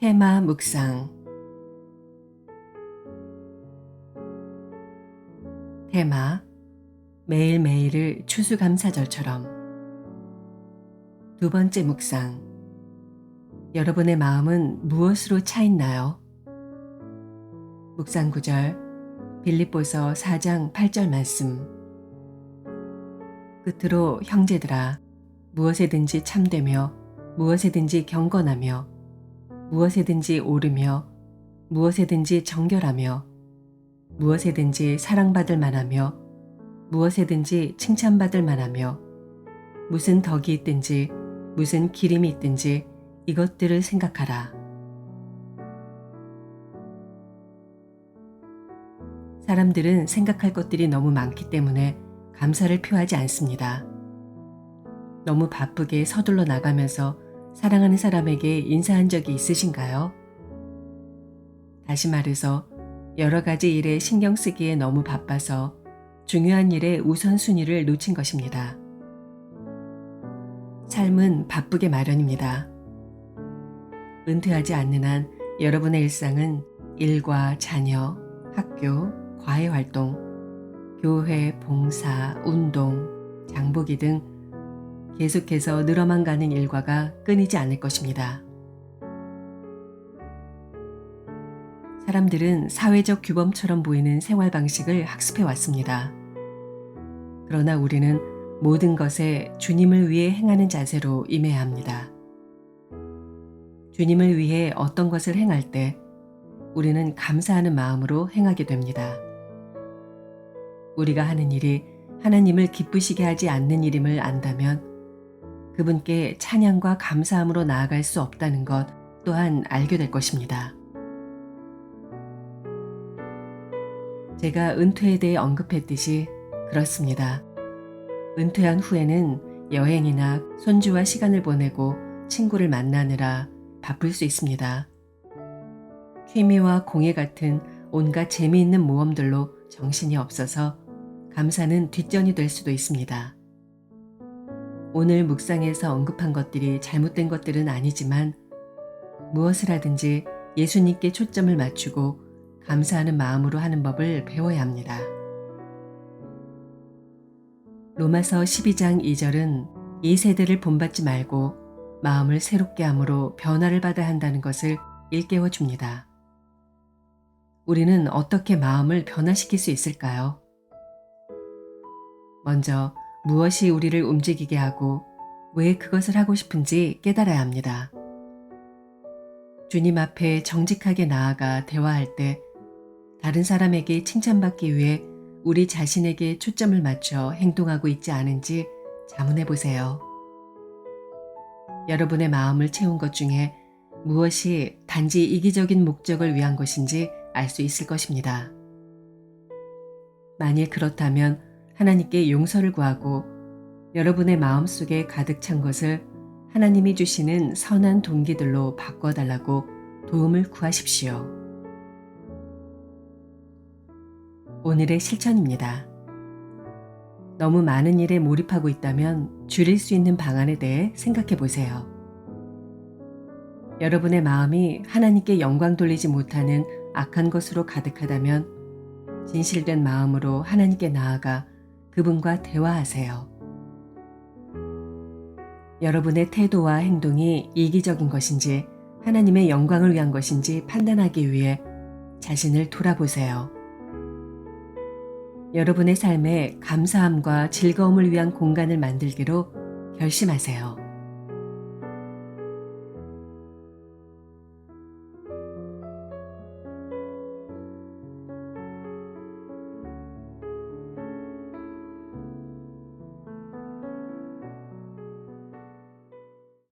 테마 묵상. 테마 매일매일을 추수감사절처럼. 두 번째 묵상. 여러분의 마음은 무엇으로 차 있나요? 묵상 구절 빌립보서 4장 8절 말씀. 끝으로 형제들아 무엇에든지 참되며 무엇에든지 경건하며 무엇에든지 오르며 무엇에든지 정결하며 무엇에든지 사랑받을 만하며 무엇에든지 칭찬받을 만하며 무슨 덕이 있든지 무슨 기림이 있든지 이것들을 생각하라. 사람들은 생각할 것들이 너무 많기 때문에 감사를 표하지 않습니다. 너무 바쁘게 서둘러 나가면서 사랑하는 사람에게 인사한 적이 있으신가요? 다시 말해서 여러 가지 일에 신경 쓰기에 너무 바빠서 중요한 일의 우선순위를 놓친 것입니다. 삶은 바쁘게 마련입니다. 은퇴하지 않는 한 여러분의 일상은 일과 자녀, 학교, 과외 활동, 교회, 봉사, 운동, 장보기 등 계속해서 늘어만 가는 일과가 끊이지 않을 것입니다. 사람들은 사회적 규범처럼 보이는 생활 방식을 학습해 왔습니다. 그러나 우리는 모든 것에 주님을 위해 행하는 자세로 임해야 합니다. 주님을 위해 어떤 것을 행할 때 우리는 감사하는 마음으로 행하게 됩니다. 우리가 하는 일이 하나님을 기쁘시게 하지 않는 일임을 안다면 그분께 찬양과 감사함으로 나아갈 수 없다는 것 또한 알게 될 것입니다. 제가 은퇴에 대해 언급했듯이 그렇습니다. 은퇴한 후에는 여행이나 손주와 시간을 보내고 친구를 만나느라 바쁠 수 있습니다. 취미와 공예 같은 온갖 재미있는 모험들로 정신이 없어서 감사는 뒷전이 될 수도 있습니다. 오늘 묵상에서 언급한 것들이 잘못된 것들은 아니지만 무엇을 하든지 예수님께 초점을 맞추고 감사하는 마음으로 하는 법을 배워야 합니다. 로마서 12장 2절은 이 세대를 본받지 말고 마음을 새롭게 함으로 변화를 받아야 한다는 것을 일깨워 줍니다. 우리는 어떻게 마음을 변화시킬 수 있을까요? 먼저 무엇이 우리를 움직이게 하고 왜 그것을 하고 싶은지 깨달아야 합니다. 주님 앞에 정직하게 나아가 대화할 때 다른 사람에게 칭찬받기 위해 우리 자신에게 초점을 맞춰 행동하고 있지 않은지 자문해 보세요. 여러분의 마음을 채운 것 중에 무엇이 단지 이기적인 목적을 위한 것인지 알 수 있을 것입니다. 만일 그렇다면 하나님께 용서를 구하고 여러분의 마음 속에 가득 찬 것을 하나님이 주시는 선한 동기들로 바꿔달라고 도움을 구하십시오. 오늘의 실천입니다. 너무 많은 일에 몰입하고 있다면 줄일 수 있는 방안에 대해 생각해 보세요. 여러분의 마음이 하나님께 영광 돌리지 못하는 악한 것으로 가득하다면 진실된 마음으로 하나님께 나아가 그분과 대화하세요. 여러분의 태도와 행동이 이기적인 것인지 하나님의 영광을 위한 것인지 판단하기 위해 자신을 돌아보세요. 여러분의 삶에 감사함과 즐거움을 위한 공간을 만들기로 결심하세요.